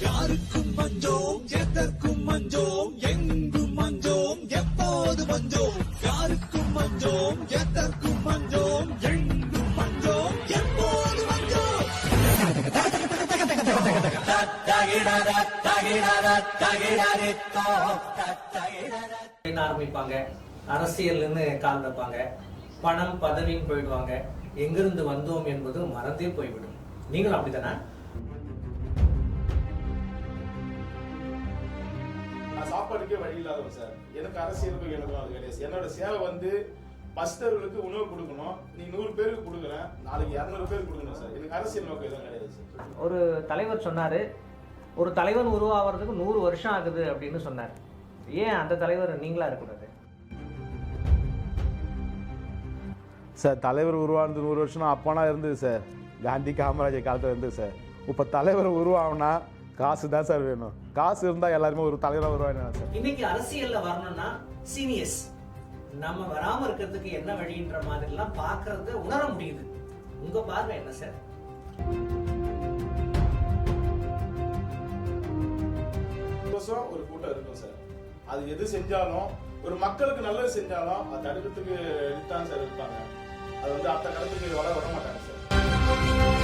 யாருக்கும் மஞ்சோம் எதற்கும் மஞ்சோம் எங்கும் மஞ்சோம் எப்போது மஞ்சோம்? யாருக்கும் மஞ்சோம் எதற்கும் மஞ்சோம் எங்கும் மஞ்சோம் எப்போது மஞ்சோம்? ஆரம்பிப்பாங்க? அரசியல்னு கால் வைப்பாங்க. பணம் பதவின்னு போயிடுவாங்க. எங்கிருந்து வந்தோம் என்பது மறந்தே போய்விடும். நீங்களும் அப்படித்தானே? நான் சாப்பாடுக்கே வழி இல்லாதவன் சார். எனக்கு அரசியலுக்கும் எனக்கும் அது கிடையாது. என்னோட சேவை வந்து பஸ்தர்களுக்கு உணவு கொடுக்கணும். நீ நூறு பேருக்கு கொடுக்குறேன். நாளைக்கு இரநூறு பேருக்கு கொடுக்கணும் சார். எனக்கு அரசியல் நோக்கம் எதுவும் கிடையாது சார். ஒரு தலைவர் சொன்னாரு ஒரு தலைவன் உருவாகிறதுக்கு நூறு வருஷம் ஆகுது அப்படின்னு சொன்னார். ஏன் அந்த தலைவர் நீங்களா இருக்கக்கூடாது? சார் தலைவர் உருவானது நூறு வருஷம் அப்போனா இருந்தது சார். காந்தி காமராஜர் காலத்தில் இருந்தது சார். இப்போ தலைவர் உருவாகனா காசு தான் சார் வேணும். காசு இருந்தால் எல்லாருமே ஒரு தலைவராக உருவாகினா சார் இன்னைக்கு அரசியல்ல வரணும்னா சீனியர்ஸ் நம்ம வராம இருக்கிறதுக்கு என்ன வழின்ற மாதிரி எல்லாம் பாக்குறத உணர முடியுது. உங்க பார்வை என்ன சார்? வருஷம் ஒரு கூட்டம் இருக்கும் சார். அது எது செஞ்சாலும் ஒரு மக்களுக்கு நல்லது செஞ்சாலும் அது தடுக்கிறதுக்கு தான் சார் இருப்பாங்க. அது வந்து அடுத்த கடத்துக்கு வர விட மாட்டாங்க சார்.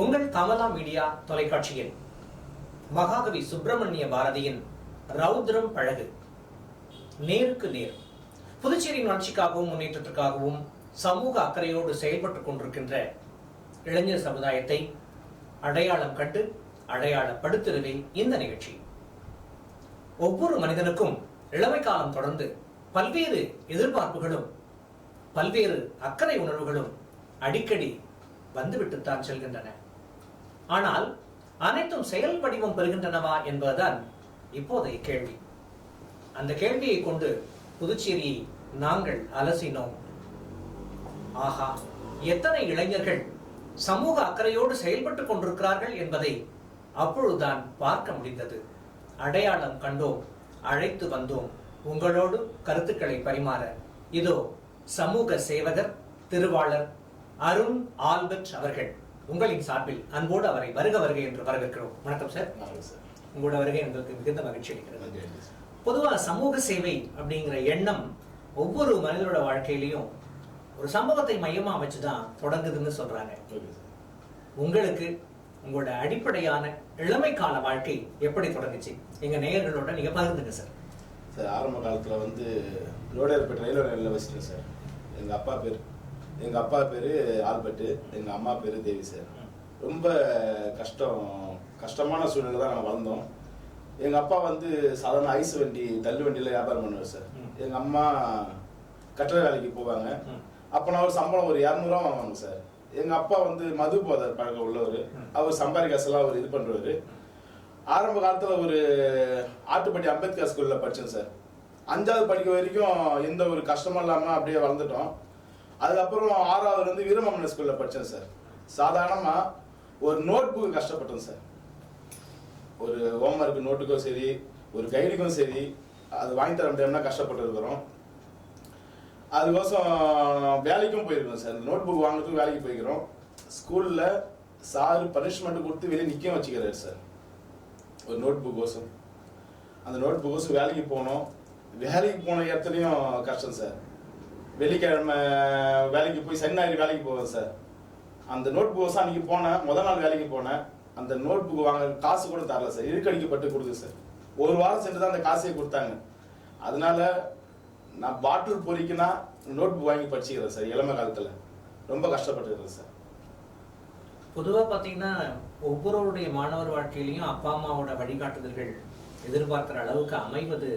உங்கள் கமலா மீடியா தொலைக்காட்சியில் மகாகவி சுப்பிரமணிய பாரதியின் ரௌத்ரம் பழகு. நேருக்கு நேர். புதுச்சேரியின் வளர்ச்சிக்காகவும் முன்னேற்றத்திற்காகவும் சமூக அக்கறையோடு செயல்பட்டுக் கொண்டிருக்கின்ற இளைஞர் சமுதாயத்தை அடையாளம் கண்டு அடையாளப்படுத்துவதே இந்த நிகழ்ச்சி. ஒவ்வொரு மனிதனுக்கும் இளமை காலம் தொடர்ந்து பல்வேறு எதிர்பார்ப்புகளும் பல்வேறு அக்கறை உணர்வுகளும் அடிக்கடி வந்துவிட்டுத்தான் செல்கின்றன. ஆனால் அனைத்தும் செயல் வடிவம் பெறுகின்றனவா என்பதுதான் இப்போதைய கேள்வி. அந்த கேள்வியை கொண்டு புதுச்சேரியை நாங்கள் அலசினோம். ஆஹா எத்தனை இளைஞர்கள் சமூக அக்கறையோடு செயல்பட்டுக் கொண்டிருக்கிறார்கள் என்பதை அப்பொழுதுதான் பார்க்க முடிந்தது. அடையாளம் கண்டோம் அழைத்து வந்தோம். உங்களோடு கருத்துக்களை பரிமாற இதோ சமூக சேவகர் திருவாளர் அருண் ஆல்பர்ட் அவர்கள். உங்களின் சார்பில் அன்போடு அவரை வருக வருக என்று வரவேற்கிறோம். வணக்கம் சார். உங்களோட வருகை எங்களுக்கு மிகுந்த மகிழ்ச்சி அளிக்கிறது. நன்றி நன்றி சார். பொதுவா சமூக சேவை அப்படிங்கிற எண்ணம் ஒவ்வொரு மனிதனோட வாழ்க்கையிலையும் ஒரு சம்பவத்தை மையமா வச்சுதான் தொடங்குதுன்னு சொல்றாங்க. உங்களுக்கு உங்களோட அடிப்படையான இளமை கால வாழ்க்கை எப்படி தொடங்குச்சு? எங்க நேயர்களோட நீங்க பகிர்ந்துங்க சார். சார் ஆரம்ப காலத்தில் வந்து லோடையர்பேட்டை ரயில்வே நிலையில் வச்சுட்டேன் சார். எங்கள் அப்பா பேர் எங்கள் அப்பா பேர் ஆல்பர்ட்டு எங்கள் அம்மா பேர் தேவி சார். ரொம்ப கஷ்டம் கஷ்டமான சூழ்நிலை தான் நாங்கள் வளர்ந்தோம். எங்கள் அப்பா வந்து சாதாரண ஐஸ் வண்டி தள்ளு வண்டியில் வியாபாரம் பண்ணுவார் சார். எங்கள் அம்மா கட்டட வேலைக்கு போவாங்க. அப்போ நான் ஒரு சம்பளம் ஒரு இரநூறுவா வாங்குவாங்க சார். எங்கள் அப்பா வந்து மது போதை பழக்கம் உள்ளவர். அவர் சம்பாதி காசெல்லாம் அவர் இது பண்ணுறவர் ஆரம்ப காலத்தில் ஒரு ஆட்டுப்பட்டி அம்பேத்கர் ஸ்கூலில் படித்தேன் சார். அஞ்சாவது படிக்க வரைக்கும் எந்த ஒரு கஷ்டமும் இல்லாமல் அப்படியே வளர்ந்துட்டோம். அதுக்கப்புறம் ஆறாவது வந்து வீரமாமன் ஸ்கூலில் படித்தேன் சார். சாதாரணமாக ஒரு நோட் புக்கு கஷ்டப்பட்டேன் சார். ஒரு ஹோம்ஒர்க் நோட்டுக்கும் சரி ஒரு கைடுக்கும் சரி அது வாங்கி தர முடியாமல் கஷ்டப்பட்டுருக்கிறோம் அதுக்கோசம் வேலைக்கும் போயிருக்கோம் சார். நோட் புக் வாங்குறதுக்கு வேலைக்கு போய்க்கிறோம். ஸ்கூலில் சார் பனிஷ்மெண்ட் கொடுத்து வெளியே நிற்க வச்சுக்கிறாரு சார். ஒரு நோட் புக் கோசம் அந்த நோட் புக் கோசம் வேலைக்கு போனோம். வேலைக்கு போன இடத்துலையும் கஷ்டம் சார். வெள்ளிக்கிழமை வேலைக்கு போய் சனி ஞாயிறு வேலைக்கு போவேன் சார். அந்த நோட் புக் கோசம் அன்றைக்கி போனேன். முத நாள் வேலைக்கு போனேன். அந்த நோட் புக் வாங்க காசு கூட தரல சார். இருக்கடிக்கப்பட்டு கொடுத்து சார். ஒரு வாரம் சென்று தான் அந்த காசையே கொடுத்தாங்க. அதனால நான் பாட்டில் பொறிக்கினா நோட் புக் வாங்கி படிச்சுக்கிறேன் சார் இளமை காலத்தில். ரொம்ப கஷ்டப்பட்டுருக்கேன் சார். பொதுவாக பார்த்தீங்கன்னா ஒவ்வொருவருடைய மாணவர் வாழ்க்கையிலையும் அப்பா அம்மாவோட வழிகாட்டுதல்கள் எதிர்பார்க்குற அளவுக்கு அமைவது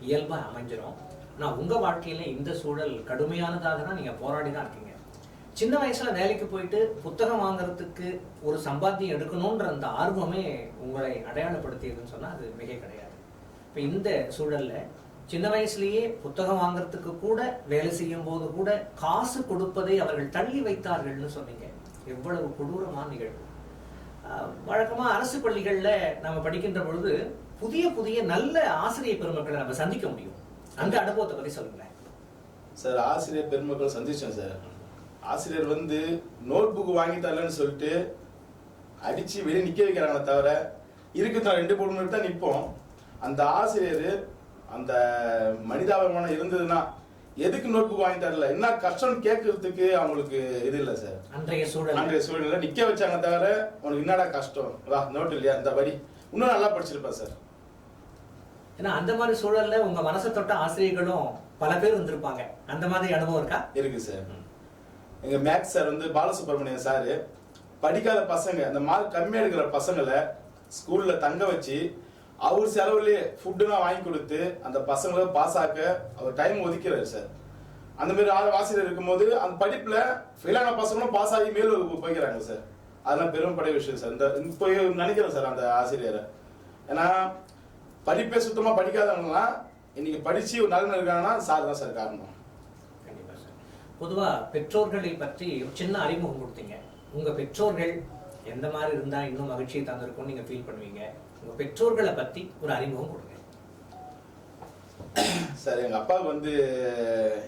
இயல்பாக அமைஞ்சிரும். ஆனால் உங்கள் வாழ்க்கையில் இந்த சூழல் கடுமையானதாக தான் நீங்கள் போராடி தான் இருக்கீங்க. சின்ன வயசில் வேலைக்கு போயிட்டு புத்தகம் வாங்குறதுக்கு ஒரு சம்பாத்தியம் எடுக்கணுன்ற அந்த ஆர்வமே உங்களை அடையாளப்படுத்தியதுன்னு சொன்னால் அது மிக கிடையாது. இப்போ இந்த சூழல்ல சின்ன வயசுலேயே புத்தகம் வாங்குறதுக்கு கூட வேலை செய்யும் போது கூட காசு கொடுப்பதை அவர்கள் தள்ளி வைத்தார்கள்னு சொன்னீங்க. எவ்வளவு கொடூரமான நிகழ்வு. வழக்கமாக அரசு பள்ளிகளில் நம்ம படிக்கின்ற பொழுது புதிய புதிய நல்ல ஆசிரியர் பெருமக்களை நம்ம சந்திக்க முடியும். அந்த அனுபவத்தை பத்தி சொல்லுங்களேன். சார் ஆசிரியர் பெருமக்கள் சந்திச்சேன் சார். ஆசிரியர் வந்து நோட் புக் வாங்கி தரலன்னு சொல்லிட்டு அடிச்சு வெளியே நிக்க வைக்கிறாங்களே தவிர இருக்குது? நான் ரெண்டு மூணு தான் நிற்போம் அந்த ஆசிரியர் அந்த மனிதாபிமானம் இருந்ததுன்னா எதுக்கு நோட் புக் வாங்கி தரல என்ன கஷ்டம்னு கேட்கறதுக்கு அவங்களுக்கு இது இல்லை சார். அன்றைய சூழல் அன்றைய சூழ்நிலை நிக்க வச்சாங்க தவிர உனக்கு என்னடா கஷ்டம்? வா நோட் இல்லையா? இந்த வரி. இன்னும் நல்லா படிச்சிருப்பேன் சார். ஏன்னா அந்த மாதிரி சூழல்ல உங்க மனசை தொட்ட ஆசிரியர்களும் பல பேர் வந்திருப்பாங்க அந்த மாதிரி அனுபவம் இருக்கா? இருக்கு சார். எங்க மேக்ஸ் சார் வந்து பாலசுப்ரமணியம் சார் படிக்காத பசங்க அந்த மார்க் கம்மியா இருக்கிற பசங்களை ஸ்கூல்ல தங்க வச்சு அவர் செலவுலயே ஃபுட்டுலாம் வாங்கி கொடுத்து அந்த பசங்களை பாஸ் ஆக்க அவர் டைம் ஒதுக்கிறாரு சார். அந்த மாதிரி ஆறு ஆசிரியர் இருக்கும்போது அந்த படிப்புல ஃபெயிலான பசங்களும் பாஸ் ஆகி மேல் வகுப்பு போய்க்கிறாங்க சார். அதெல்லாம் பெரும்படை விஷயம் சார். இந்த இப்போ நினைக்கிறேன் சார் அந்த ஆசிரியரை. ஏன்னா படிப்பே சுத்தமா படிக்காதவங்கலாம் இன்னைக்கு படிச்சு ஒரு நல்ல இருக்காங்கன்னா சார் தான் சார் காரணம். கண்டிப்பா சார். பொதுவா பெற்றோர்களை பற்றி ஒரு சின்ன அறிமுகம் கொடுத்தீங்க. உங்க பெற்றோர்கள் எந்த மாதிரி இருந்தா இன்னும் மகிழ்ச்சியை தந்திருக்கும்னு நீங்க ஃபீல் பண்ணுவீங்க. உங்க பெற்றோர்களை பத்தி ஒரு அறிமுகம் கொடுங்க. சார் எங்க அப்பாவுக்கு வந்து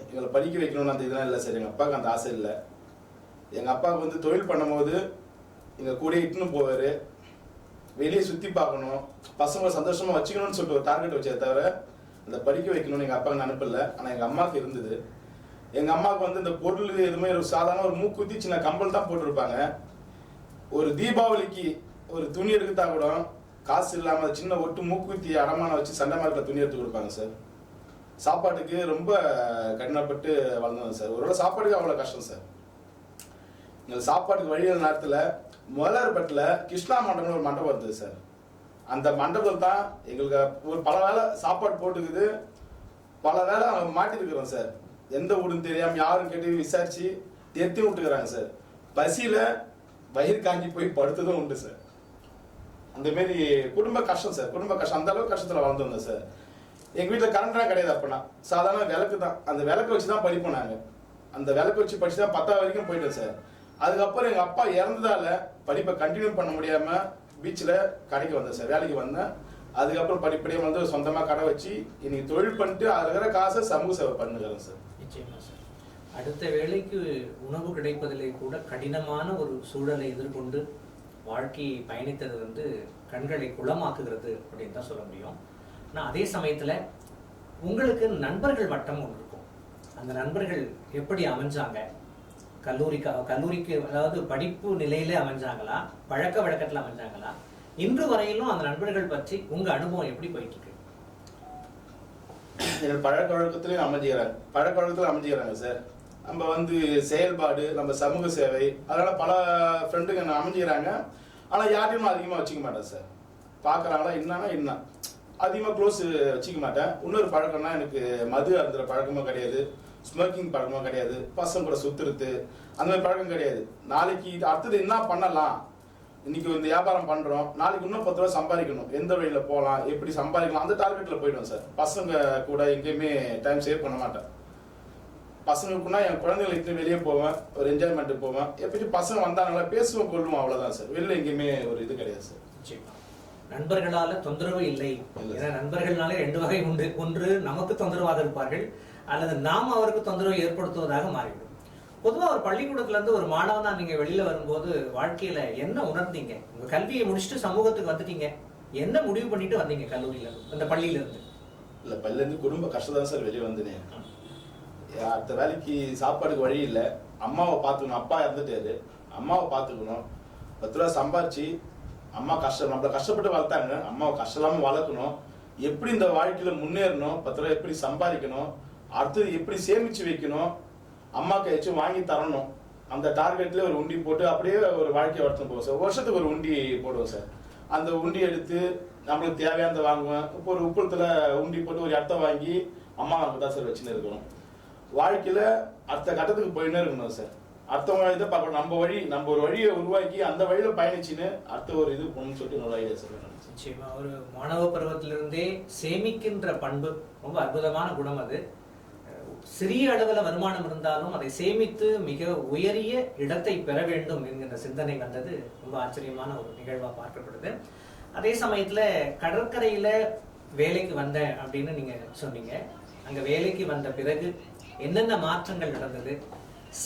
எங்களை படிக்க வைக்கணும்னு அந்த இதெல்லாம் இல்லை சார். எங்க அப்பாவுக்கு அந்த ஆசை இல்லை. எங்க அப்பாவுக்கு வந்து தொழில் பண்ணும்போது எங்க கூட இட்டுன்னு போவாரு. வெளியே சுற்றி பார்க்கணும். பசங்களை சந்தோஷமாக வச்சுக்கணும்னு சொல்லிட்டு ஒரு டார்கெட் வச்சதை தவிர அந்த படிக்க வைக்கணும்னு எங்கள் அப்பாவுக்கு அனுப்பல. ஆனால் எங்கள் அம்மாவுக்கு இருந்தது. எங்கள் அம்மாவுக்கு வந்து இந்த பொருள் எதுவுமே ஒரு சாதாரண ஒரு மூக்குத்தி சின்ன கம்பல் தான் போட்டிருப்பாங்க. ஒரு தீபாவளிக்கு ஒரு துணி எடுத்தா கூட காசு இல்லாமல் சின்ன ஒட்டு மூக்குத்தி அடமானம் வச்சு சண்டை மாதிரி துணி எடுத்து கொடுப்பாங்க சார். சாப்பாட்டுக்கு ரொம்ப கடினப்பட்டு வளர்ந்தோம் சார். ஒரு சாப்பாட்டுக்கு அவ்வளோ கஷ்டம் சார். இந்த சாப்பாட்டுக்கு வழியில் நேரத்தில் முதலார்பட்டில் கிருஷ்ணா மண்டபம்னு ஒரு மண்டபம் இருந்தது சார். அந்த மண்டபத்தில் தான் எங்களுக்கு ஒரு பல வேளை சாப்பாடு போட்டுக்குது. பல வேளை அவங்க மாட்டிருக்கிறோம் சார். எந்த ஊருன்னு தெரியாம யாரும் கேட்டு விசாரிச்சு தேத்தி விட்டுக்கிறாங்க சார். பசியில வயிறு காஞ்சி போய் படுத்ததும் உண்டு சார். அந்த மாரி குடும்ப கஷ்டம் சார். குடும்ப கஷ்டம். அந்த அளவுக்கு கஷ்டத்துல வளர்ந்துருந்தோம் சார். எங்க வீட்டுல கரண்ட்லாம் கிடையாது அப்பனா. சாதாரண விளக்கு தான். அந்த விளக்கு வச்சு தான் படிப்போம் நாங்க. அந்த விளக்கு வச்சு படிச்சு தான் பத்தாவது வரைக்கும் போயிட்டோம் சார். அதுக்கப்புறம் எங்க அப்பா இறந்ததால படிப்பை கண்டினியூ பண்ண முடியாம பீச்சில் கடைக்கு வந்தேன் சார். வேலைக்கு வந்தேன். அதுக்கப்புறம் படிப்படியாக வந்து சொந்தமாக கடை வச்சு இன்னைக்கு தொழில் பண்ணிட்டு அதில் இருக்கிற காசை சமூக சேவை பண்ணுகிறேன் சார். நிச்சயமா சார். அடுத்த வேளைக்கு உணவு கிடைப்பதிலே கூட கடினமான ஒரு சூழலை எதிர்கொண்டு வாழ்க்கையை பயணித்தது வந்து கண்களை குளமாக்குகிறது அப்படின்னு தான் சொல்ல முடியும். ஆனால் அதே சமயத்தில் உங்களுக்கு நண்பர்கள் வட்டம் ஒன்று இருக்கும். அந்த நண்பர்கள் எப்படி அமைஞ்சாங்க? கல்லூரிக்கு கல்லூரிக்கு அதாவது படிப்பு நிலையில அமைஞ்சாங்களா? பழக்க வழக்கத்துல அமைஞ்சாங்களா? இன்று வரையிலும் அந்த நண்பர்கள் பற்றி உங்க அனுபவம் எப்படி போயிட்டு இருக்கு எங்கள் பழக்க வழக்கத்திலையும் அமைஞ்சுக்கிறாங்க பழக்க வழக்கத்தில் அமைஞ்சுக்கிறாங்க சார். நம்ம வந்து செயல்பாடு நம்ம சமூக சேவை அதனால பல ஃப்ரெண்டுங்க அமைஞ்சுக்கிறாங்க ஆனால் யார்ட்டையும் அதிகமாக வச்சுக்க மாட்டேன் சார். பார்க்குறாங்களா என்னன்னா என்ன? அதிகமாக க்ளோஸ் வச்சுக்க மாட்டேன். இன்னொரு பழக்கம்னா எனக்கு மது அருந்துற பழக்கமும் கிடையாது. ஸ்மோக்கிங் பழக்கமும் கிடையாது பசங்க கூட சுத்துறது அந்த மாதிரி பழக்கம் கிடையாது. நாளைக்கு அடுத்தது என்ன பண்ணலாம்? இன்னைக்கு இந்த வியாபாரம் பண்றோம். நாளைக்கு இன்னும் பத்து ரூபா சம்பாதிக்கணும். எந்த வழியில போகலாம்? எப்படி சம்பாதிக்கலாம்? அந்த டார்கெட்ல போயிடும் சார். பசங்க கூட எங்கேயுமே டைம் சேவ் பண்ண மாட்டேன். பசங்களுக்குன்னா என் குழந்தைகளை இட்டு வெளியே போவேன். ஒரு என்ஜாய்மெண்ட் போவேன். எப்படியும் பசங்க வந்தாங்களா பேசுவோம் கொள்ளுவோம் அவ்வளவுதான் சார். வெளில எங்கேயுமே ஒரு இது கிடையாது சார். நண்பர்களால தொந்தரவு இல்லை. இல்லை. ஏன்னா நண்பர்கள்னாலே ரெண்டு வகை உண்டு. ஒன்று நமக்கு தொந்தரவாக இருப்பார்கள். அல்லது நாம் அவருக்கு தொந்தரவு ஏற்படுத்துவதாக மாறிவிடும். பொதுவாக ஒரு பள்ளிக்கூடத்துலேருந்து ஒரு மாணவனா நீங்கள் வெளியில் வரும்போது வாழ்க்கையில் என்ன உணர்ந்தீங்க? உங்கள் கல்வியை முடிச்சுட்டு சமூகத்துக்கு வந்துட்டீங்க. என்ன முடிவு பண்ணிட்டு வந்தீங்க கல்லூரியில்? அந்த பள்ளியிலேருந்து. இல்லை பள்ளியிலேருந்து குடும்ப கஷ்டம் தான் சார் வெளியே வந்தேன். அடுத்த வேலைக்கு சாப்பாடுக்கு வழி இல்லை. அம்மாவை பார்த்துக்கணும். அப்பா இறந்துட்டாரு. அம்மாவை பார்த்துக்கணும். பத்து ரூபா சம்பாரிச்சு அம்மா கஷ்டம் நம்மள கஷ்டப்பட்டு வளர்த்தாங்க. அம்மாவை கஷ்டம் இல்லாமல் வளர்க்கணும். எப்படி இந்த வாழ்க்கையில் முன்னேறணும்? பத்து ரூபா எப்படி சம்பாதிக்கணும்? அடுத்தது எப்படி சேமிச்சு வைக்கணும்? அம்மா ஏதாச்சும் வாங்கி தரணும். அந்த டார்கெட்ல ஒரு உண்டி போட்டு அப்படியே ஒரு வாழ்க்கையை வளர்த்து போவோம் சார். வருஷத்துக்கு ஒரு உண்டி போடுவோம் சார். அந்த உண்டி எடுத்து நம்மளுக்கு தேவையானதை வாங்குவேன் இப்போ ஒரு உப்புளத்துல உண்டி போட்டு ஒரு இடத்த வாங்கி அம்மா நமக்கு தான் சார் வச்சுன்னு இருக்கணும். வாழ்க்கையில அடுத்த கட்டத்துக்கு போயின்னே இருக்கணும் சார். அடுத்தவங்க இதை பார்க்கணும். நம்ம வழி நம்ம ஒரு வழியை உருவாக்கி அந்த வழியில பயணிச்சுன்னு அடுத்த ஒரு இது போகணும்னு சொல்லிட்டு என்னோட ஐடியா சார். நிச்சயமா. ஒரு மாணவ பருவத்திலிருந்தே சேமிக்கின்ற பண்பு ரொம்ப அற்புதமான குணம் அது. சிறிய அளவில் வருமானம் இருந்தாலும் அதை சேமித்து மிக உயரிய இடத்தை பெற வேண்டும் என்கின்ற சிந்தனை வந்தது. ரொம்ப ஆச்சரியமான ஒரு நிகழ்வாக பார்க்கப்படுது. அதே சமயத்தில் கடற்கரையில் வேலைக்கு வந்தேன் அப்படின்னு நீங்கள் சொன்னீங்க. அங்கே வேலைக்கு வந்த பிறகு என்னென்ன மாற்றங்கள் நடந்தது?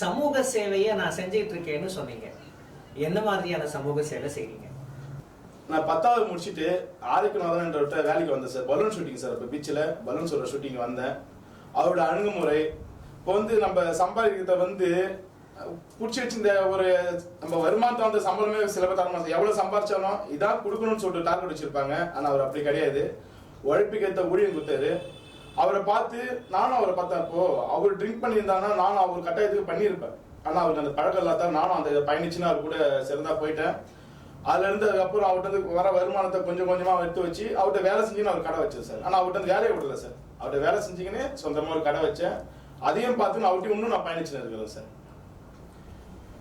சமூக சேவையை நான் செஞ்சிட்டு இருக்கேன்னு சொன்னீங்க. என்ன மாதிரியான சமூக சேவை செய்றீங்க? நான் பத்தாவது முடிச்சுட்டு ஆதிக்கநாதன் வேலைக்கு வந்தேன் சார். Balloon shooting sir. இப்போ பீச்சில் பலூன் சொல்கிற ஷூட்டிங் வந்தேன். அவரோட அணுகுமுறை இப்போ வந்து நம்ம சம்பாதிக்கிறத வந்து பிடிச்சி வச்சிருந்த ஒரு நம்ம வருமானத்தை வந்து சம்பளமே சில பேர் தரமா எவ்வளவு சம்பாரிச்சாலும் இதான் கொடுக்கணும்னு சொல்லிட்டு டார்கெட் வச்சிருப்பாங்க. ஆனா அவர் அப்படி கிடையாது. உழைப்புக்கு ஊழியம் கொடுத்தாரு. அவரை பார்த்து நானும் அவரை பார்த்தேன் அப்போ அவர் ட்ரிங்க் பண்ணியிருந்தாங்கன்னா நானும் அவர் கட்டாயத்துக்கு பண்ணியிருப்பேன். ஆனா அவருக்கு அந்த பழக்கம் இல்லாத நானும் அந்த இதை பயணிச்சுன்னு அவர் கூட சிறந்தா போயிட்டேன். அதுல இருந்து அதுக்கப்புறம் அவர்கிட்ட வர வருமானத்தை கொஞ்சம் கொஞ்சமா எடுத்து வச்சு அவர்கிட்ட வேலை செஞ்சுன்னு அவர் கடை வச்சேன் சார். ஆனா அவர்கிட்ட இருந்து வேலையை விடல சார். அவர்கிட்ட வேலை செஞ்சுக்கின்னு சொந்தமா ஒரு கடை வச்சேன். அதையும் பார்த்து நான் அவர்கிட்ட இன்னும் நான் பயணிச்சுன்னு இருக்கிறேன் சார்.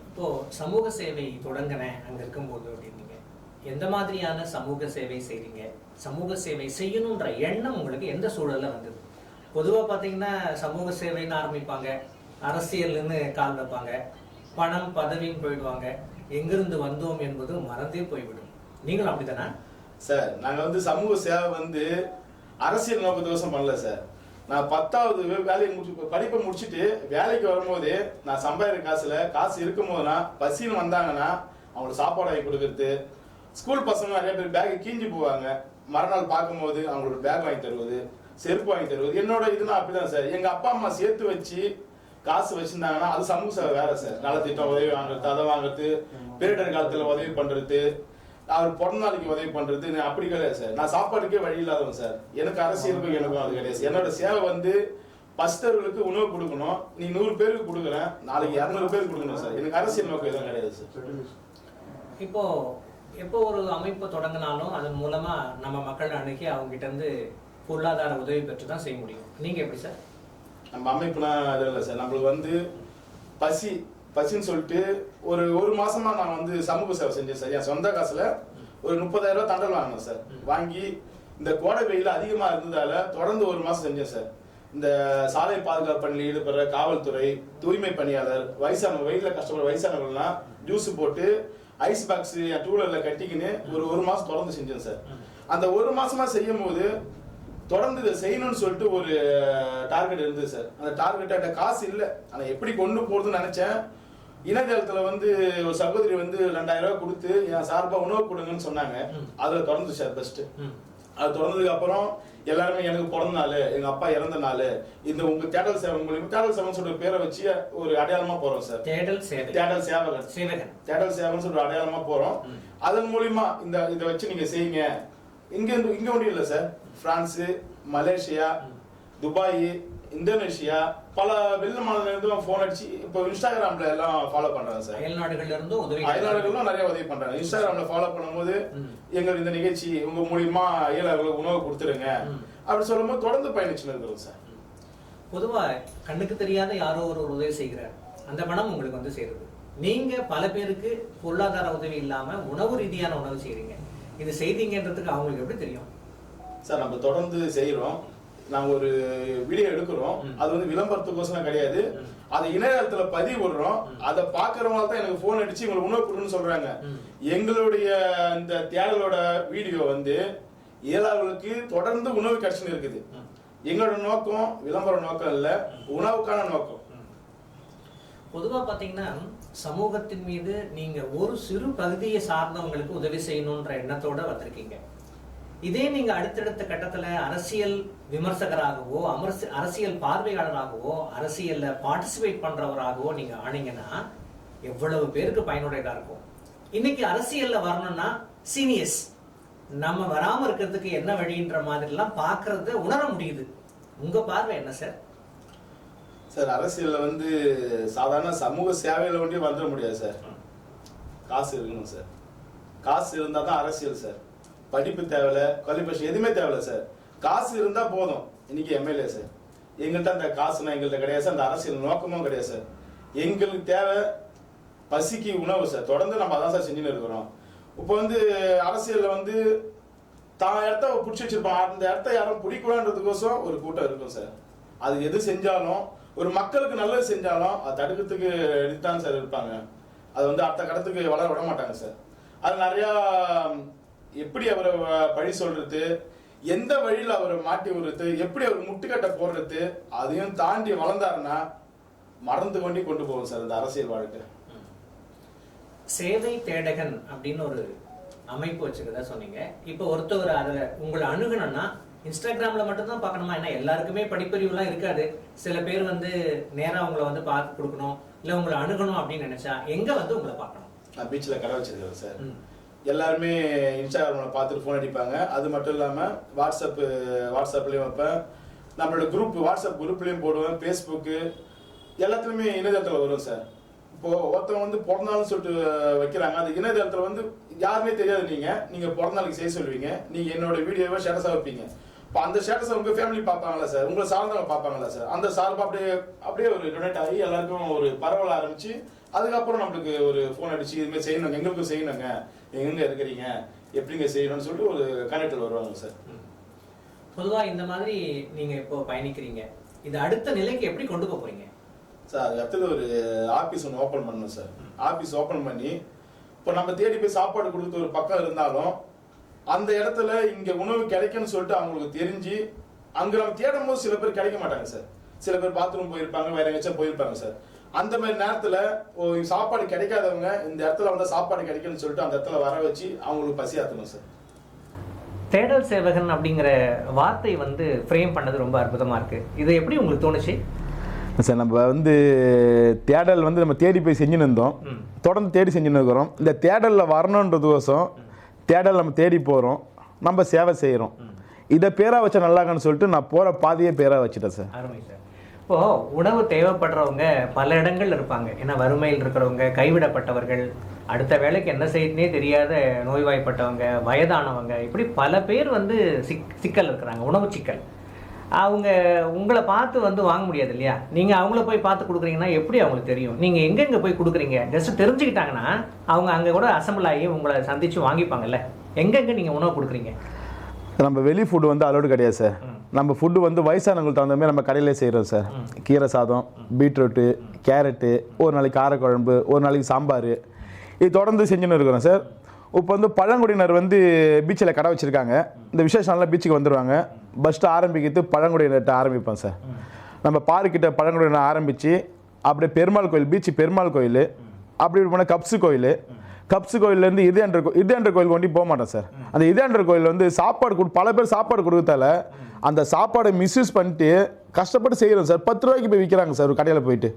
இப்போ சமூக சேவை தொடங்கினேன் அங்க இருக்கும்போது அப்படின்னீங்க. எந்த மாதிரியான சமூக சேவை செய்றீங்க? சமூக சேவை செய்யணுன்ற எண்ணம் உங்களுக்கு எந்த சூழல்ல வந்தது? பொதுவா பாத்தீங்கன்னா சமூக சேவைன்னு ஆரம்பிப்பாங்க. அரசியல்னு கால் வைப்பாங்க. பணம் பதவின்னு போயிடுவாங்க. எங்கிருந்து வந்தோம் என்பது மறந்தே போய்விடும். நீங்களும் அப்படித்தானே? சார் நாங்க வந்து சமூக சேவை வந்து அரசியல் நோக்கத்துக்கோசம் பண்ணல சார் நான் பத்தாவது வேலையை முடிச்சு படிப்பை முடிச்சுட்டு வேலைக்கு வரும்போது நான் சம்பாதிக்கிற காசுல காசு இருக்கும் போதுனா பசின்னு வந்தாங்கன்னா அவங்களுக்கு சாப்பாடு வாங்கி கொடுக்கறது. ஸ்கூல் பசங்க நிறைய பேர் பேக் கீஞ்சி போவாங்க. மறுநாள் பார்க்கும்போது அவங்களுக்கு பேக் வாங்கி தருவது செருப்பு வாங்கி தருவது. என்னோட இதுனா அப்படிதான் சார் எங்க அப்பா அம்மா சேர்த்து வச்சு காசு வச்சிருந்தாங்கன்னா அது சமூக சேவை வேற சார் நலத்திட்டம் உதவி வாங்குறது அதை வாங்குறது பேரிடர் காலத்துல உதவி பண்றது அவர் பிறந்த நாளைக்கு உதவி பண்றது. நான் அப்படி கிடையாது சார் நான் சாப்பாட்டுக்கே வழி இல்லாதவன் சார் எனக்கு அரசியலுக்கும் எனக்கும் அது கிடையாது என்னோட சேவை வந்து பஸ்டர்களுக்கு உணவு கொடுக்கணும். நீ நூறு பேருக்கு கொடுக்குறேன். நாளைக்கு இரநூறு பேருக்கு கொடுக்கணும் சார் எனக்கு அரசியல் நோக்கம் எதுவும் கிடையாது சார் இப்போ எப்போ ஒரு அமைப்பு தொடங்கினாலும் அதன் மூலமா நம்ம மக்கள் அணுகி அவங்க கிட்ட இருந்து பொருளாதார உதவி பெற்று தான் செய்ய முடியும். நீங்க எப்படி சார் நம்ம அமைப்புனா அது இல்லை சார் நம்மளுக்கு வந்து பசி பசின்னு சொல்லிட்டு ஒரு ஒரு மாசமா நான் வந்து சமூக சேவை செஞ்சேன் சார். என் சொந்த காசுல ஒரு முப்பதாயிரம் ரூபாய் தண்டல் வாங்கினேன் சார். வாங்கி இந்த கோடை வெயில் அதிகமா இருந்ததால தொடர்ந்து ஒரு மாசம் செஞ்சேன் சார். இந்த சாலை பாதுகாப்பு பணியில் ஈடுபடுற காவல்துறை தூய்மை பணியாளர் வயசான வெயில கஷ்டப்படுற வயசானவங்கலாம் ஜூஸ் போட்டு ஐஸ் பாக்ஸ் என் டூ வீலர்ல கட்டிக்கின்னு ஒரு ஒரு மாசம் தொடர்ந்து செஞ்சேன் சார். அந்த ஒரு மாசமா செய்யும் போது தொடர்ந்து இதை செய்யணும்னு சொல்லிட்டு ஒரு டார்கெட் இருந்தது சார். அந்த டார்கெட் காசு இல்லை. ஆனா எப்படி கொண்டு போறதுன்னு நினைச்சேன். இணையதளத்துல வந்து ஒரு சகோதரி வந்து ரெண்டாயிரம் ரூபாய் கொடுத்து என் சார்பா உணவு கொடுங்கன்னு சொன்னாங்க. அதுல தொடர்ந்து சார் பெஸ்ட். அது தொடர்ந்ததுக்கு அப்புறம் எல்லாருமே எனக்கு பிறந்த நாள் எங்க அப்பா இறந்த நாள் இந்த உங்க தேடல் சேவை மூலியமா தேடல் சேவன் சொல்ற பேரை வச்சு ஒரு அடையாளமா போறோம் சார். தேடல் சேவை தேடல் சேவகன். சேவகன். தேடல் சேவைன்னு சொல்ற அடையாளமா போறோம். அதன் மூலியமா இந்த இதை வச்சு நீங்க செய்யுங்க. இங்க இங்க ஒன்றும் இல்லை sir. France Malaysia Dubai Indonesia பல வெளில மாநில இருந்தும் போன் அடிச்சு இப்போ இன்ஸ்டாகிராம்ல எல்லாம் ஃபாலோ பண்றாங்க சார். அயல் நாடுகள்ல இருந்தும் உதவி அயலாளர்களும் நிறைய உதவி பண்றாங்க. இன்ஸ்டாகிராம்ல ஃபாலோ பண்ணும்போது ம். எங்க இந்த நிகழ்ச்சி உங்க மூலியமா அயலாளர்களுக்கு உணவு கொடுத்துருங்க. அப்படி சொல்லும்போது தொடர்ந்து பயணிச்சுன்னு இருக்கிறோம் சார். பொதுவா கண்ணுக்கு தெரியாத யாரோ ஒரு உதவி செய்கிறார். அந்த பணம் உங்களுக்கு வந்து சேருது. நீங்க பல பேருக்கு பொருளாதார உதவி இல்லாம உணவு ரீதியான உணவு செய்றீங்க. இது செய்தீங்கன்றதுக்கு அவங்களுக்கு எப்படி தெரியும்? சார் நம்ம தொடர்ந்து செய்யறோம் நாங்க ஒரு வீடியோ எடுக்கிறோம். அது வந்து விளம்பரத்துக்கோசரம் கிடையாது. அதை இணையதளத்துல பதிவு விடுறோம் அதை பாக்குறவங்க தான் எனக்கு போன் அடிச்சு உங்களுக்கு உணவு கொடுன்னு சொல்றாங்க. எங்களுடைய இந்த தேடலோட வீடியோ வந்து ஏழாவதுக்கு தொடர்ந்து உணவு கிடைச்சுன்னு இருக்குது. எங்களோட நோக்கம் விளம்பர நோக்கம் இல்ல உணவுக்கான நோக்கம். பொதுவா பாத்தீங்கன்னா சமூகத்தின் மீது நீங்க ஒரு சிறு பகுதியை சார்ந்தவங்களுக்கு உதவி செய்யணும்ன்ற எண்ணத்தோட வந்திருக்கீங்க. இதே நீங்க அடுத்தடுத்த கட்டத்துல அரசியல் விமர்சகராகவோ அமர்ச அரசியல் பார்வையாளராகவோ அரசியல்ல பார்ட்டிசிபேட் பண்றவராகவோ நீங்க ஆனீங்கன்னா எவ்வளவு பேருக்கு பயனுடையதா இருக்கும்? இன்னைக்கு அரசியல்ல வரணும்னா சீனியர்ஸ். நம்ம வராம இருக்கிறதுக்கு என்ன வழின்ற மாதிரி எல்லாம் பாக்குறத உணர முடியுது. உங்க பார்வை என்ன சார்? சார் அரசியல்ல வந்து சாதாரண சமூக சேவையில ஒன்றே வந்துட முடியாது சார். காசு இருக்கணும் சார். காசு இருந்தால் தான் அரசியல் சார். படிப்பு தேவையில்ல குவாலிஃபிகேஷன் எதுவுமே தேவையில்ல சார் காசு இருந்தா போதும். இன்னைக்கு எம்எல்ஏ சார் எங்கள்கிட்ட அந்த காசுனா எங்கள்கிட்ட கிடையாது சார் அந்த அரசியல் நோக்கமும் கிடையாது சார் எங்களுக்கு தேவை பசிக்கு உணவு சார் தொடர்ந்து நம்ம அதான் சார் செஞ்சுன்னு இருக்கிறோம். இப்போ வந்து அரசியலில் வந்து தான் இடத்த பிடிச்சி வச்சிருப்பான். அந்த இடத்த யாரும் பிடிக்கூடாதுன்றதுக்கோசம் ஒரு கூட்டம் இருக்கும் சார் அது எது செஞ்சாலும் ஒரு மக்களுக்கு நல்லது செஞ்சாலும் அதை தடுக்கிறதுக்கு எடுத்தான் சார் இருப்பாங்க. அது வந்து அடுத்த கடத்துக்கு வளர விட மாட்டாங்க சார் அது நிறையா எப்படி அவரை பழி சொல்றது? எந்த வழியில் அவரை மாட்டி விடுறது? எப்படி அவர் முட்டுக்கட்டை போடுறது? அதையும் தாண்டி வளர்ந்தாருன்னா மறந்து கொண்டு கொண்டு போகும் சார் இந்த அரசியல் வாழ்க்கை. சேவை தேடகன் அப்படின்னு ஒரு அமைப்பு வச்சுக்கிறதா சொன்னீங்க. இப்போ ஒருத்தவர் அதில் உங்களை அணுகணும்னா இன்ஸ்டாகிராம்ல மட்டும்தான் பார்க்கணுமா? ஏன்னா எல்லாருக்குமே படிப்பறிவுலாம் இருக்காது. சில பேர் வந்து நேரா உங்களை வந்து பார்த்து கொடுக்கணும் இல்லை உங்களை அணுகணும் அப்படின்னு நினைச்சா எங்க வந்து உங்களை பார்க்கணும்? நான் பீச்சில் கடை வச்சிருக்கேன் சார். எல்லாருமே இன்ஸ்டாகிராமில் பார்த்துட்டு ஃபோன் அடிப்பாங்க. அது மட்டும் இல்லாமல் வாட்ஸ்அப்பு வாட்ஸ்அப்லேயும் வைப்பேன். நம்மளோட குரூப் வாட்ஸ்அப் குரூப்லேயும் போடுவேன். ஃபேஸ்புக்கு எல்லாத்துலேயுமே இணையதளத்தில் வரும் சார். இப்போது ஒருத்தவங்க வந்து பிறந்தநாள்னு சொல்லிட்டு வைக்கிறாங்க. அது இணையதளத்தில் வந்து யாருமே தெரியாது நீங்கள் நீங்கள் பிறந்த நாளைக்கு செய்ய சொல்லுவீங்க. நீங்கள் என்னோட வீடியோவை ஸ்டேட்டஸாக வைப்பீங்க. இப்போ அந்த ஸ்டேட்டஸை உங்கள் ஃபேமிலி பார்ப்பாங்களா சார்? உங்களை சார்ந்தவங்க பார்ப்பாங்களா சார்? அந்த சார்பாக அப்படியே அப்படியே ஒரு டொனேட் ஆகி எல்லாருக்கும் ஒரு பரவல் ஆரம்பித்து அதுக்கப்புறம் நம்மளுக்கு ஒரு ஃபோன் அடிச்சு இதுமாதிரி செய்யணுங்க எங்களுக்கும் செய்யணுங்க. எங்க இருக்கிறீங்க? எப்படிங்க செய்யணும்னு சொல்லிட்டு ஒரு கனெக்டில் வருவாங்க சார். பொதுவா இந்த மாதிரி நீங்க இப்போ பயணிக்கிறீங்க. இது அடுத்த நிலைக்கு எப்படி கொண்டு போக போறீங்க? சார் அடுத்தது ஒரு ஆபீஸ் ஒன்று ஓப்பன் பண்ணணும் சார். ஆபீஸ் ஓப்பன் பண்ணி இப்போ நம்ம தேடி போய் சாப்பாடு கொடுத்து ஒரு பக்கம் இருந்தாலும் அந்த இடத்துல இங்க உணவு கிடைக்கும்னு சொல்லிட்டு அவங்களுக்கு தெரிஞ்சு அங்க நம்ம தேடும் போது சில பேர் கிடைக்க மாட்டாங்க சார். சில பேர் பாத்ரூம் போயிருப்பாங்க வேற எங்கேயாச்சும் போயிருப்பாங்க சார். அந்த மாதிரி நேரத்துல ஓ, சாப்பாடு கிடைக்காதவங்க இந்த இடத்துல வந்தா சாப்பாடு கிடைக்கும்னு சொல்லிட்டு அந்த இடத்துல வர வச்சு அவங்களுக்கு பசி ஆத்தணும் சார்? தேடல் சேவகன் அப்படிங்கிற வார்த்தை வந்து ஃப்ரேம் பண்ணது ரொம்ப அற்புதமா இருக்கு. இது எப்படி உங்களுக்கு தோணுச்சு? சார் நம்ம வந்து தேடல் வந்து நம்ம தேடி போய் செஞ்சுன்னு இருந்தோம். தொடர்ந்து தேடி செஞ்சுன்னு இருக்கிறோம். இந்த தேடலில் வரணுன்றதுக்கோசம் தேடல் நம்ம தேடி போகிறோம் நம்ம சேவை செய்கிறோம் இதை பேராக வச்சா நல்லாங்கன்னு சொல்லிட்டு நான் போகிற பாதையே பேராக வச்சுட்டேன் சார். அருமை சார் இப்போ உணவு தேவைப்படுறவங்க பல இடங்கள்ல இருப்பாங்க. ஏன்னா வறுமையில் இருக்கிறவங்க கைவிடப்பட்டவர்கள் அடுத்த வேலைக்கு என்ன செய்யணுன்னே தெரியாத நோய்வாய்ப்பட்டவங்க வயதானவங்க இப்படி பல பேர் வந்து சிக் சிக்கல் இருக்கிறாங்க உணவு சிக்கல். அவங்க உங்களை பார்த்து வந்து வாங்க முடியாது இல்லையா? நீங்கள் அவங்கள போய் பார்த்து கொடுக்குறீங்கன்னா எப்படி அவங்களுக்கு தெரியும்? நீங்கள் எங்கெங்கே போய் கொடுக்குறீங்க? ஜஸ்ட் தெரிஞ்சுக்கிட்டாங்கன்னா அவங்க அங்கே கூட அசம்பிள் ஆகி உங்களை சந்தித்து வாங்கிப்பாங்கல்ல. எங்கெங்கே நீங்கள் உணவு கொடுக்குறீங்க? நம்ம வெளி ஃபுட்டு வந்து அலோடு கிடையாது சார் நம்ம ஃபுட்டு வந்து வயசானவங்களுக்கு தகுந்த மாதிரி நம்ம கடையிலே செய்கிறோம் சார் கீரை சாதம் பீட்ரூட்டு கேரட்டு ஒரு நாளைக்கு காரக்குழம்பு ஒரு நாளைக்கு சாம்பார். இது தொடர்ந்து செஞ்சுன்னு இருக்கிறோம் சார் இப்போ வந்து பழங்குடியினர் வந்து பீச்சில் கடை வச்சுருக்காங்க. இந்த விசேஷ நாளில் பீச்சுக்கு வந்துடுவாங்க ஃபஸ்ட்டு ஆரம்பிக்கிறது பழங்குடியினர்கிட்ட ஆரம்பிப்போம் சார் நம்ம பார்க்கிட்ட பழங்குடியினர் ஆரம்பித்து அப்படியே பெருமாள் கோயில் பீச்சு பெருமாள் கோயில் அப்படி போனால் கப்ஸு கோயில் கப்ஸு கோயிலேருந்து இதேன்ற கோ இதேன்ற கோயில் கொண்டு போக மாட்டோம் சார். அந்த இதேன்ற கோயில் வந்து சாப்பாடு கொடு பல பேர் சாப்பாடு கொடுக்கறதால அந்த சாப்பாடை மிஸ்யூஸ் பண்ணிட்டு கஷ்டப்பட்டு செய்கிறோம் சார். பத்து ரூபாய்க்கு போய் விற்கிறாங்க சார் ஒரு கடையில் போயிட்டு.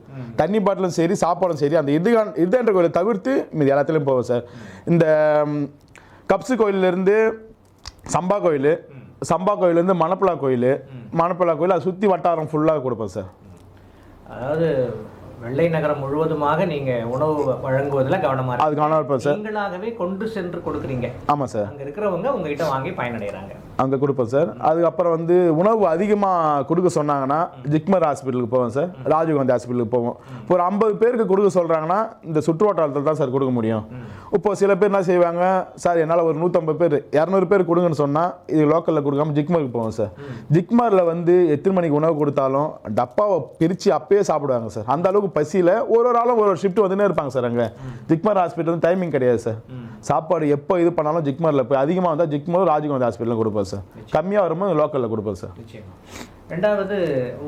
தண்ணி பாட்டிலும் சரி சாப்பாடும் சரி அந்த இது என்ற கோயிலை தவிர்த்து மீதி எல்லாத்துலேயும் போவோம் சார். இந்த கப்ஸு கோயிலேருந்து சம்பா கோயில் சம்பா கோயிலேருந்து மணப்பலா கோயில் மணப்பலா கோயில் அதை சுற்றி வட்டாரம் ஃபுல்லாக கொடுப்போம் சார். அதாவது வெள்ளை நகரம் முழுவதுமாக நீங்க உணவு வழங்குவதில் கவனமா அது கவனமாக இருப்போம் சார். நீங்களாகவே கொண்டு சென்று கொடுக்குறீங்க. ஆமாம் சார். அங்க இருக்கிறவங்க உங்ககிட்ட வாங்கி பயனடைகிறாங்க. அங்கே கொடுப்போம் சார். அதுக்கப்புறம் வந்து உணவு அதிகமாக கொடுக்க சொன்னாங்கன்னா ஜிக்மர் ஹாஸ்பிட்டலுக்கு போவோம் சார். ராஜீவ்காந்தி ஹாஸ்பிட்டலுக்கு போவோம். இப்போ ஒரு ஐம்பது பேருக்கு கொடுக்க சொல்கிறாங்கன்னா இந்த சுற்று வட்டாரத்தில் தான் சார் கொடுக்க முடியும். இப்போ சில பேர் என்ன செய்வாங்க சார் என்னால் ஒரு நூற்றம்பது பேர் இரநூறு பேர் கொடுங்கன்னு சொன்னால் இது லோக்கலில் கொடுக்காம ஜிக்மருக்கு போவோம் சார். ஜிக்மரில் வந்து எத்தனை மணிக்கு உணவு கொடுத்தாலும் டப்பாவை பிரித்து அப்பயே சாப்பிடுவாங்க சார். அந்த அளவுக்கு பசியில் ஒரு ஒரு ஆளும் ஒரு ஒரு ஷிஃப்ட் வந்துனே இருப்பாங்க சார் அங்கே. ஜிக்மர் ஹாஸ்பிட்டல் வந்து டைமிங் கிடையாது சார். சாப்பாடு எப்போ இது பண்ணாலும் ஜிக்மரில் போய் அதிகமாக வந்தால் ஜிக்மர் ராஜீவ்காந்தி ஹாஸ்பிட்டலில் கொடுப்போம் சார். கம்மியாக வரும்போது லோக்கலில் கொடுப்போம் சார். ரெண்டாவது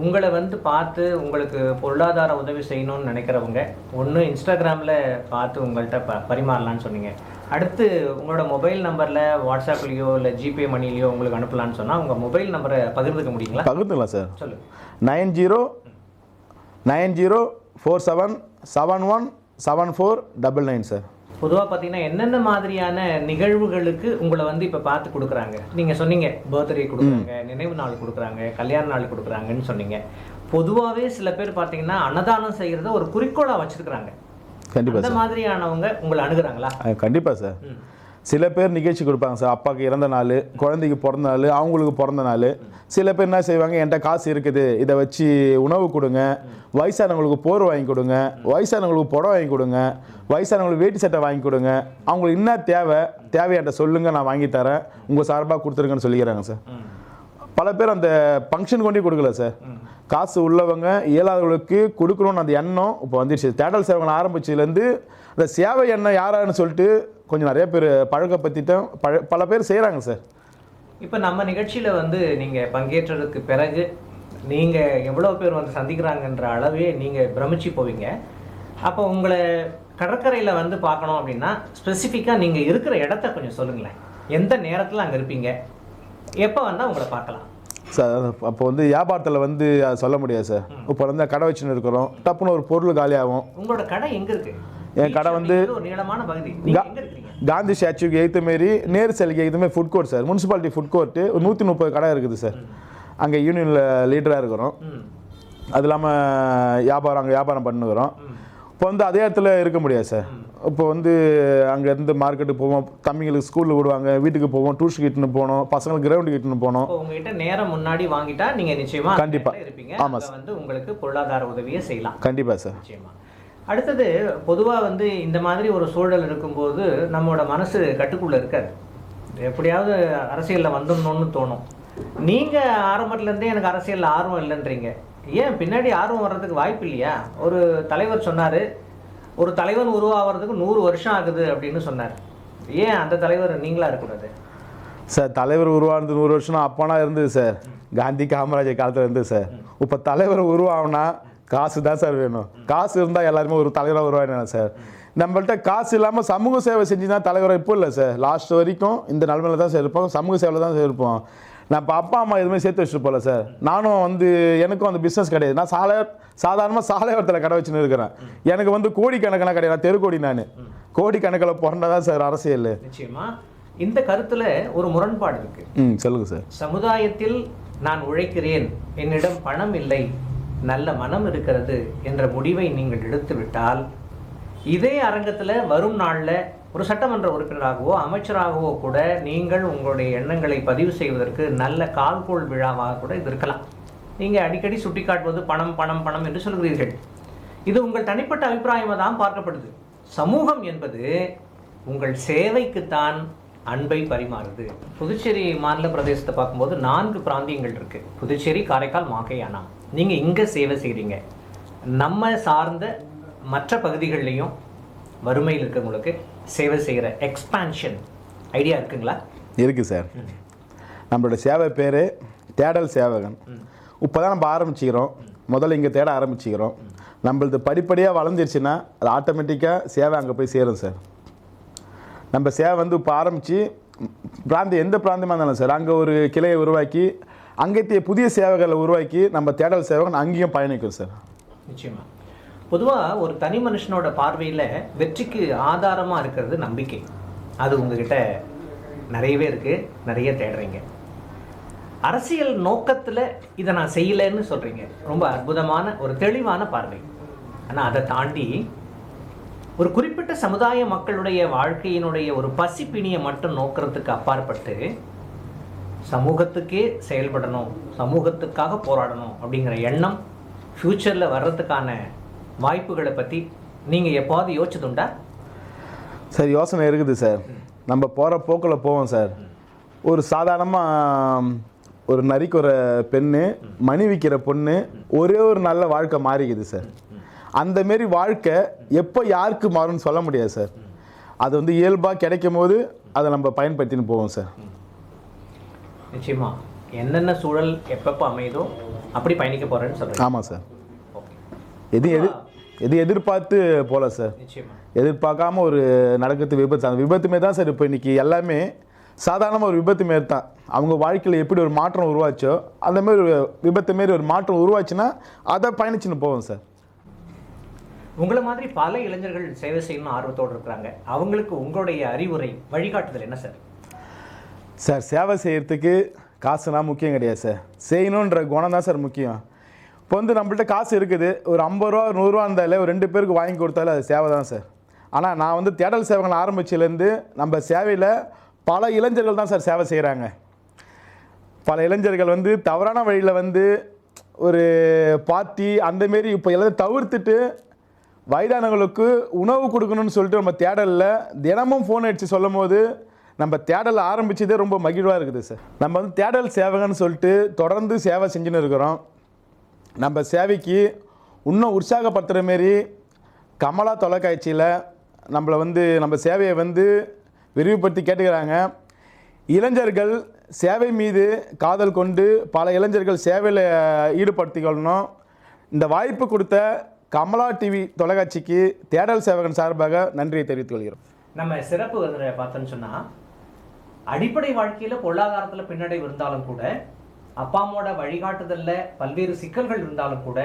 உங்களை வந்து பார்த்து உங்களுக்கு பொருளாதார உதவி செய்யணும்னு நினைக்கிறவங்க ஒன்று இன்ஸ்டாகிராமில் பார்த்து உங்கள்கிட்ட ப பரிமாறலான்னு சொன்னீங்க. அடுத்து உங்களோட மொபைல் நம்பரில் வாட்ஸ்அப்லேயோ இல்லை ஜிபே மணிலையோ உங்களுக்கு அனுப்பலான்னு சொன்னால் உங்கள் மொபைல் நம்பரை பகிர்ந்துக்க முடியுங்களா? பகிர்ந்துக்கலாம் சார். சொல்லுங்க. Nine zero nine zero four seven seven one seven four double nine sir பொதுவாக பார்த்தீங்கன்னா என்னென்ன மாதிரியான நிகழ்வுகளுக்கு உங்களை வந்து இப்போ பார்த்து கொடுக்குறாங்க? நீங்கள் சொன்னீங்க பர்த்டே கொடுக்குறாங்க நினைவு நாள் கொடுக்குறாங்க கல்யாண நாள் கொடுக்குறாங்கன்னு சொன்னீங்க. பொதுவாகவே சில பேர் பார்த்தீங்கன்னா அன்னதானம் செய்கிறத ஒரு குறிக்கோளாக வச்சிருக்கிறாங்க. கண்டிப்பாக அந்த மாதிரியானவங்க உங்களை அணுகுறாங்களா? கண்டிப்பாக சார் சில பேர் நிகழ்ச்சி கொடுப்பாங்க சார் அப்பாவுக்கு இறந்த நாள் குழந்தைக்கு பிறந்த நாள் அவங்களுக்கு பிறந்த நாள். சில பேர் என்ன செய்வாங்க என்கிட்ட காசு இருக்குது இதை வச்சு உணவு கொடுங்க. வயசானவங்களுக்கு போர் வாங்கி கொடுங்க. வயசானவங்களுக்கு புடவை வாங்கி கொடுங்க. வயசானவங்களுக்கு வேட்டி சட்டை வாங்கி கொடுங்க. அவங்களுக்கு என்ன தேவை தேவை என்கிட்ட சொல்லுங்க நான் வாங்கி தரேன். உங்கள் சார்பாக கொடுத்துருங்கன்னு சொல்லிக்கிறாங்க சார். பல பேர் அந்த ஃபங்க்ஷன் கொண்டே கொடுக்கல சார். காசு உள்ளவங்க இயலாதவர்களுக்கு கொடுக்கணும்னு அந்த எண்ணம் இப்போ வந்துடுச்சு தேடல் சேவைகள் ஆரம்பிச்சதுலேருந்து அந்த சேவை எண்ணம் யாரான்னு சொல்லிட்டு கொஞ்சம் நிறைய பேர் பழக்கப்படுத்திட்டோம் பழ பல பேர் செய்கிறாங்க சார். இப்போ நம்ம நிகழ்ச்சியில வந்து நீங்க பங்கேற்றதுக்கு பிறகு நீங்க எவ்வளவு பேர் வந்து சந்திக்கிறாங்கன்ற அளவே நீங்க பிரமிச்சு போவீங்க. அப்போ உங்களை கடற்கரையில வந்து பார்க்கணும் அப்படின்னா ஸ்பெசிஃபிக்கா நீங்க இருக்கிற இடத்த கொஞ்சம் சொல்லுங்களேன். எந்த நேரத்துல அங்க இருப்பீங்க? எப்போ வந்தா உங்களை பார்க்கலாம்? சார் அப்போ வந்து வியாபாரத்தில் வந்து சொல்ல முடியாது சார். இப்போ வந்து கடை வச்சுன்னு இருக்கிறோம். டப்புன்னு ஒரு பொருள் காலியாகும். உங்களோட கடை எங்க இருக்கு? என் கடை வந்து- காந்தி ஸ்டாச்சுக்கு எய்த்த மாரி நேரு சிலைக்கு மாதிரி food court sir municipality food court ஒரு நூற்றி முப்பது கடை இருக்குது சார் அங்கே யூனியனில் லீடராக இருக்கிறோம். அது இல்லாமல் வியாபாரம் அங்கே வியாபாரம் பண்ணுகிறோம். இப்போ வந்து அதே இடத்துல இருக்க முடியாது சார் இப்போ வந்து அங்கேருந்து மார்க்கெட்டுக்கு போவோம். தம்பிங்களுக்கு ஸ்கூலில் விடுவாங்க. வீட்டுக்கு போவோம். டூரிஸ்ட் கிட்டுன்னு போனோம். பசங்களுக்கு கிரவுண்டு கிட்டுன்னு போனோம். உங்ககிட்ட நேரம் முன்னாடி வாங்கிட்டா நீங்க நிச்சயமா அந்த கண்டிப்பா. இடத்துல இருப்பீங்க. ஆமா அங்க வந்து உங்களுக்கு பொருளாதார உதவியை செய்யலாம். கண்டிப்பாக சார் நிச்சயமா. அடுத்தது பொதுவா வந்து இந்த மாதிரி ஒரு சூழல் இருக்கும்போது நம்மளோட மனசு கட்டுக்குள்ள இருக்காது. எப்படியாவது அரசியல்ல வந்துடணும்னு தோணும். நீங்க ஆரம்பத்துல இருந்தே எனக்கு அரசியல்ல ஆர்வம் இல்லைன்றீங்க. ஏன்? பின்னாடி ஆர்வம் வர்றதுக்கு வாய்ப்பு இல்லையா? ஒரு தலைவர் சொன்னாரு ஒரு தலைவன் உருவாகிறதுக்கு நூறு வருஷம் ஆகுது அப்படின்னு சொன்னார். ஏன் அந்த தலைவர் நீங்களா இருக்கக்கூடாது? சார் தலைவர் உருவானது நூறு வருஷம் அப்போனா இருந்தது சார். காந்தி காமராஜர் காலத்தில் இருந்தது சார். இப்போ தலைவர் உருவாகுனா காசு தான் சார் வேணும். காசு இருந்தால் எல்லாருமே ஒரு தலைவராக உருவாயினா சார். நம்மள்ட்ட காசு இல்லாமல் சமூக சேவை செஞ்சு தான் தலைவராக இப்போ இல்லை சார். லாஸ்ட் வரைக்கும் இந்த நிலமையில தான் சார் இருப்போம். சமூக சேவையில் தான் சார் இருப்போம். நான் இப்போ அப்பா அம்மா எதுவுமே சேர்த்து வச்சுட்டு போகல சார். நானும் வந்து எனக்கும் அந்த பிஸ்னஸ் கிடையாது. நான் சாலை சாதாரணமாக சாலையோரத்தில் கடை வச்சுன்னு இருக்கிறேன். எனக்கு வந்து கோடிக்கணக்கான கிடையாது நான் தெருக்கோடி நான். கோடிக்கணக்கில் பிறந்ததான் சார் அரசியல். நிச்சயமா. இந்த கருத்துல ஒரு முரண்பாடு இருக்கு. ம் சொல்லுங்கள் சார். சமுதாயத்தில் நான் உழைக்கிறேன். என்னிடம் பணம் இல்லை. நல்ல மனம் இருக்கிறது என்ற முடிவை நீங்கள் எடுத்துவிட்டால் இதே அரங்கத்தில் வரும் நாளில் ஒரு சட்டமன்ற உறுப்பினராகவோ அமைச்சராகவோ கூட நீங்கள் உங்களுடைய எண்ணங்களை பதிவு செய்வதற்கு நல்ல கால்கோள் விழாவாக கூட இது இருக்கலாம். நீங்கள் அடிக்கடி சுட்டிக்காட்டுவது பணம் பணம் பணம் என்று சொல்கிறீர்கள். இது உங்கள் தனிப்பட்ட அபிப்பிராயமாக தான் பார்க்கப்படுது. சமூகம் என்பது உங்கள் சேவைக்குத்தான் அன்பை பரிமாறுது. புதுச்சேரி மாநில பிரதேசத்தை பார்க்கும்போது நான்கு பிராந்தியங்கள் இருக்குது புதுச்சேரி காரைக்கால் மாக்கையானா நீங்க இங்க சேவை செய்றீங்க. நம்ம சார்ந்த மற்ற பகுதிகள்லையும் வறுமையில் இருக்கவங்களுக்கு சேவை செய்கிற எக்ஸ்பான்ஷன் ஐடியா இருக்குங்களா? இருக்குது சார் நம்மளோட சேவை பேர் தேடல் சேவகன். இப்போ தான் நம்ம ஆரம்பிச்சிக்கிறோம். முதல்ல இங்கே தேட ஆரம்பிச்சிக்கிறோம். நம்மளது படிப்படியாக வளர்ந்துருச்சுன்னா அது ஆட்டோமேட்டிக்காக சேவை அங்கே போய் சேரும் சார் நம்ம சேவை வந்து இப்போ ஆரம்பித்து பிராந்தியம் எந்த பிராந்தியமாக இருந்தாலும் சார் அங்கே ஒரு கிளையை உருவாக்கி அங்கத்திய புதிய சேவைகளை உருவாக்கி நம்ம தேடல் சேவகன் அங்கேயும் பயணிக்கும் சார். நிச்சயமாக பொதுவாக ஒரு தனி மனுஷனோட பார்வையில் வெற்றிக்கு ஆதாரமாக இருக்கிறது நம்பிக்கை. அது உங்ககிட்ட நிறையவே இருக்கு நிறைய தேடுறீங்க. அரசியல் நோக்கத்தில் இதை நான் செய்யலைன்னு சொல்கிறீங்க ரொம்ப அற்புதமான ஒரு தெளிவான பார்வை. ஆனால் அதை தாண்டி ஒரு குறிப்பிட்ட சமுதாய மக்களுடைய வாழ்க்கையினுடைய ஒரு பசிப்பிணியை மட்டும் நோக்கிறதுக்கு அப்பாற்பட்டு சமூகத்துக்கே செயல்படணும் சமூகத்துக்காக போராடணும் அப்படிங்கிற எண்ணம் ஃப்யூச்சரில் வர்றதுக்கான வாய்ப்புகளை பற்றி நீங்கள் எப்போது யோசிச்சதுண்டா? சார் யோசனை இருக்குது சார். நம்ம போகிற போக்கில் போவோம் சார். ஒரு சாதாரணமாக ஒரு நரிக்கு ஒரு பெண்ணு மணி விற்கிற பொண்ணு ஒரே ஒரு நல்ல வாழ்க்கை மாறிக்குது சார். அந்த மாரி வாழ்க்கை எப்போ யாருக்கு மாறும்னு சொல்ல முடியாது சார். அது வந்து இயல்பாக கிடைக்கும் போது அதை நம்ம பயன்படுத்தின்னு போவோம் சார். நிச்சயமா. என்னென்ன சூழல் எப்பப்போ அமையுதோ அப்படி பயணிக்க போகிறேன்னு சொல்கிறேன் ஆமாம் சார் எது எது எது எதிர்பார்த்து போகல சார் எதிர்பார்க்காம ஒரு நடக்கிறது விபத்து அந்த விபத்துமே தான் சார் இப்போ இன்னைக்கு எல்லாமே சாதாரணமாக ஒரு விபத்து மாரி தான். அவங்க வாழ்க்கையில் எப்படி ஒரு மாற்றம் உருவாச்சோ அந்த மாதிரி ஒரு விபத்து மாரி ஒரு மாற்றம் உருவாச்சுன்னா அதை பயணிச்சுன்னு போவோம் சார் உங்களை மாதிரி பல இளைஞர்கள் சேவை செய்யணும்னு ஆர்வத்தோடு இருக்கிறாங்க. அவங்களுக்கு உங்களுடைய அறிவுரை வழிகாட்டுதல் என்ன சார் சார் சேவை செய்கிறதுக்கு காசுனால் முக்கியம் கிடையாது சார். செய்யணுன்ற குணம் தான் சார் முக்கியம். இப்போ வந்து நம்மள்ட்ட காசு இருக்குது. ஒரு ஐம்பது ரூபா நூறுரூவா இருந்தாலே ஒரு ரெண்டு பேருக்கு வாங்கி கொடுத்தாலே அது சேவை தான் சார். ஆனால் நான் வந்து தேடல் சேவைகள் ஆரம்பிச்சிலேருந்து நம்ம சேவையில் பல இளைஞர்கள் தான் சார் சேவை செய்கிறாங்க பல இளைஞர்கள் வந்து தவறான வழியில் வந்து ஒரு பார்ட்டி அந்தமாரி இப்போ எல்லாத்தையும் தவிர்த்துட்டு வயதானவங்களுக்கு உணவு கொடுக்கணும்னு சொல்லிட்டு நம்ம தேடலில் தினமும் ஃபோன் அடித்து சொல்லும் போது நம்ம தேடல் ஆரம்பிச்சதே ரொம்ப மகிழ்வாக இருக்குது சார் நம்ம வந்து தேடல் சேவகன்னு சொல்லிட்டு தொடர்ந்து சேவை செஞ்சுன்னு இருக்கிறோம். நம்ம சேவைக்கு இன்னும் உற்சாகப்படுத்துகிற மாரி கமலா தொலைக்காட்சியில் நம்மளை வந்து நம்ம சேவையை வந்து விரிவுபடுத்தி கேட்டுக்கிறாங்க. இளைஞர்கள் சேவை மீது காதல் கொண்டு பல இளைஞர்கள் சேவையில் ஈடுபடுத்திக்கொள்ளணும் இந்த வாய்ப்பு கொடுத்த கமலா டிவி தொலைக்காட்சிக்கு தேடல் சேவகன் சார்பாக நன்றியை தெரிவித்துக் கொள்கிறோம். நம்ம சிறப்பு விருந்தினரை பார்த்தோன்னு சொன்னால் அடிப்படை வாழ்க்கையில் பொருளாதாரத்தில் பின்னடைவு இருந்தாலும் கூட அப்பா அம்மாவோட வழிகாட்டுதலில் பல்வேறு சிக்கல்கள் இருந்தாலும் கூட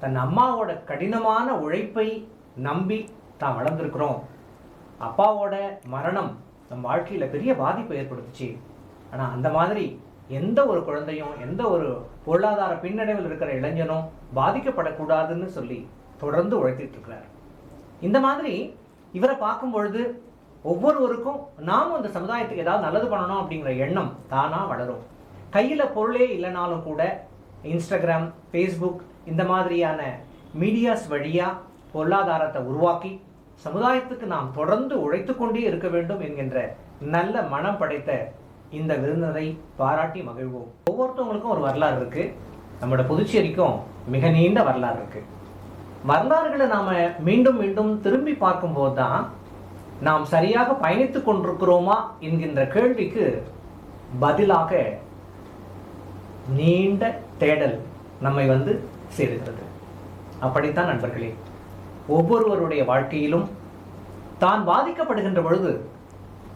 தன் அம்மாவோட கடினமான உழைப்பை நம்பி தான் வளர்ந்துருக்கிறோம். அப்பாவோட மரணம் நம் வாழ்க்கையில் பெரிய பாதிப்பை ஏற்படுத்துச்சு. ஆனால் அந்த மாதிரி எந்த ஒரு குழந்தையும் எந்த ஒரு பொருளாதார பின்னடைவில் இருக்கிற இளைஞனும் பாதிக்கப்படக்கூடாதுன்னு சொல்லி தொடர்ந்து உழைத்திட்டு இருக்கிறார். இந்த மாதிரி இவரை பார்க்கும் பொழுது ஒவ்வொருவருக்கும் நாமும் அந்த சமுதாயத்துக்கு ஏதாவது நல்லது பண்ணணும் அப்படிங்கிற எண்ணம் தானா வளரும். கையில் பொருளே இல்லைனாலும் கூட இன்ஸ்டாகிராம் ஃபேஸ்புக் இந்த மாதிரியான மீடியாஸ் வழியாக பொருளாதாரத்தை உருவாக்கி சமுதாயத்துக்கு நாம் தொடர்ந்து உழைத்து கொண்டே இருக்க வேண்டும் என்கின்ற நல்ல மனம் படைத்த இந்த விருந்தினரை பாராட்டி மகிழ்வோம். ஒவ்வொருத்தவங்களுக்கும் ஒரு வரலாறு இருக்குது நம்மளோட புதுச்சேரிக்கும் மிக நீண்ட வரலாறு இருக்குது வரலாறுகளை நாம் மீண்டும் மீண்டும் திரும்பி பார்க்கும்போது தான் நாம் சரியாக பயணித்துக் கொண்டிருக்கிறோமா என்கின்ற கேள்விக்கு பதிலாக நீண்ட தேடல் நம்மை வந்து சேருகிறது. அப்படித்தான் நண்பர்களே ஒவ்வொருவருடைய வாழ்க்கையிலும் தான் பாதிக்கப்படுகின்ற பொழுது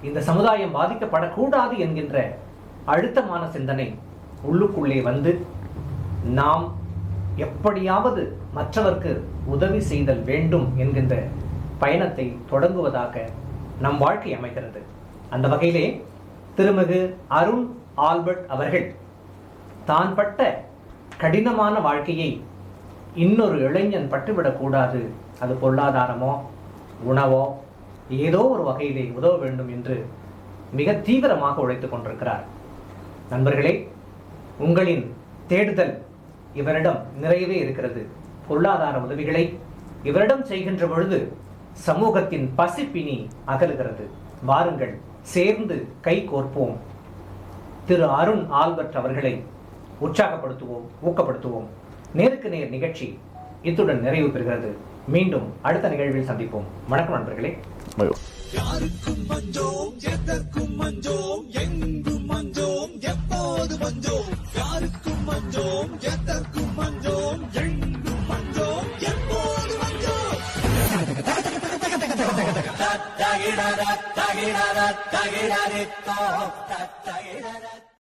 இந்த சமுதாயம் பாதிக்கப்படக்கூடாது என்கின்ற அழுத்தமான சிந்தனை உள்ளுக்குள்ளே வந்து நாம் எப்படியாவது மற்றவர்க்கு உதவி செய்தல் வேண்டும் என்கின்ற பயணத்தை தொடங்குவதாக நம் வாழ்க்கை அமைகிறது. அந்த வகையிலே திருமிகு அருண் ஆல்பர்ட் அவர்கள் தான் பட்ட கடினமான வாழ்க்கையை இன்னொரு இளைஞன் பட்டுவிடக்கூடாது அது பொருளாதாரமோ உணவோ ஏதோ ஒரு வகையிலே உதவ வேண்டும் என்று மிக தீவிரமாக உழைத்துக் கொண்டிருக்கிறார். நண்பர்களே உங்களின் தேடுதல் இவரிடம் நிறையவே இருக்கிறது. பொருளாதார உதவிகளை இவரிடம் செய்கின்ற பொழுது சமூகத்தின் பசிப்பினி அகலுகிறது. வாருங்கள் சேர்ந்து கை கோர்ப்போம். திரு அருண் ஆல்பர்ட் அவர்களை உற்சாகப்படுத்துவோம் ஊக்கப்படுத்துவோம். நேருக்கு நேர் நிகழ்ச்சி இத்துடன் நிறைவு பெறுகிறது. மீண்டும் அடுத்த நிகழ்வில் சந்திப்போம். வணக்கம் நண்பர்களே. யாருக்கும் மஞ்சோம் எதற்கும் மஞ்சோம் எங்கும் மஞ்சோம் எப்போது மஞ்சோம்? யாருக்கும் மஞ்சோம் எதற்கும் மஞ்சோம்? ತಗಿಡದ ತಗಿಡದ ತಗಿಡರಿತ್ತೋ ತಗಿಡದ